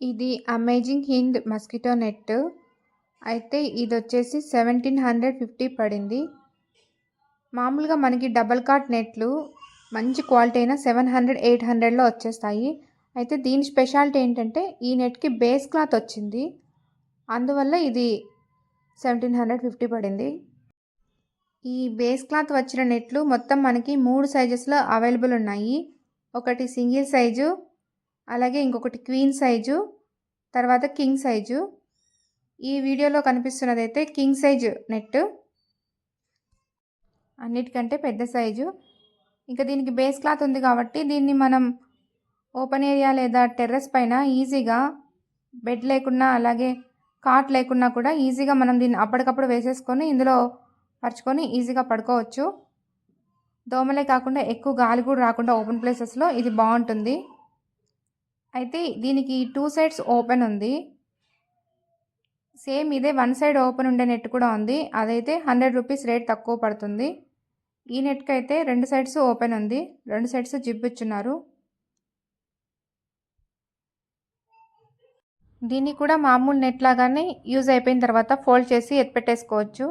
ఇది amazing Hind mosquito net అయితే ఇది వచ్చేసి సెవెంటీన్ హండ్రెడ్ ఫిఫ్టీ పడింది. మామూలుగా మనకి డబల్ కాట్ నెట్లు మంచి క్వాలిటీ అయినా సెవెన్ హండ్రెడ్ ఎయిట్ హండ్రెడ్లో వచ్చేస్తాయి. అయితే దీని స్పెషాలిటీ ఏంటంటే ఈ నెట్కి బేస్ క్లాత్ వచ్చింది. అందువల్ల ఇది సెవెంటీన్ హండ్రెడ్ ఫిఫ్టీ పడింది. ఈ బేస్ క్లాత్ వచ్చిన నెట్లు మొత్తం మనకి మూడు సైజెస్లో అవైలబుల్ ఉన్నాయి. ఒకటి సింగిల్ సైజు అలాగే ఇంకొకటి క్వీన్ సైజు తర్వాత కింగ్ సైజు. ఈ వీడియోలో కనిపిస్తున్నదైతే కింగ్ సైజు నెట్ అన్నిటికంటే పెద్ద సైజు. ఇంకా దీనికి బేస్ క్లాత్ ఉంది కాబట్టి దీన్ని మనం ఓపెన్ ఏరియా లేదా టెర్రస్ పైన ఈజీగా బెడ్ లేకున్నా అలాగే కాట్ లేకున్నా కూడా ఈజీగా మనం దీన్ని అప్పటికప్పుడు వేసేసుకొని ఇందులో పరుచుకొని ఈజీగా పడుకోవచ్చు. దోమలే కాకుండా ఎక్కువ గాలి కూడా రాకుండా ఓపెన్ ప్లేసెస్లో ఇది బాగుంటుంది. అయితే దీనికి టూ సైడ్స్ ఓపెన్ ఉంది. సేమ్ ఇదే వన్ సైడ్ ఓపెన్ ఉండే నెట్ కూడా ఉంది. అదైతే హండ్రెడ్ రూపీస్ రేట్ తక్కువ పడుతుంది. ఈ నెట్కి అయితే రెండు సైడ్స్ ఓపెన్ ఉంది. రెండు సైడ్స్ జిప్ ఇచ్చున్నారు. దీన్ని కూడా మామూలు నెట్ లాగానే యూజ్ అయిపోయిన తర్వాత ఫోల్డ్ చేసి ఎత్తిపెట్టేసుకోవచ్చు.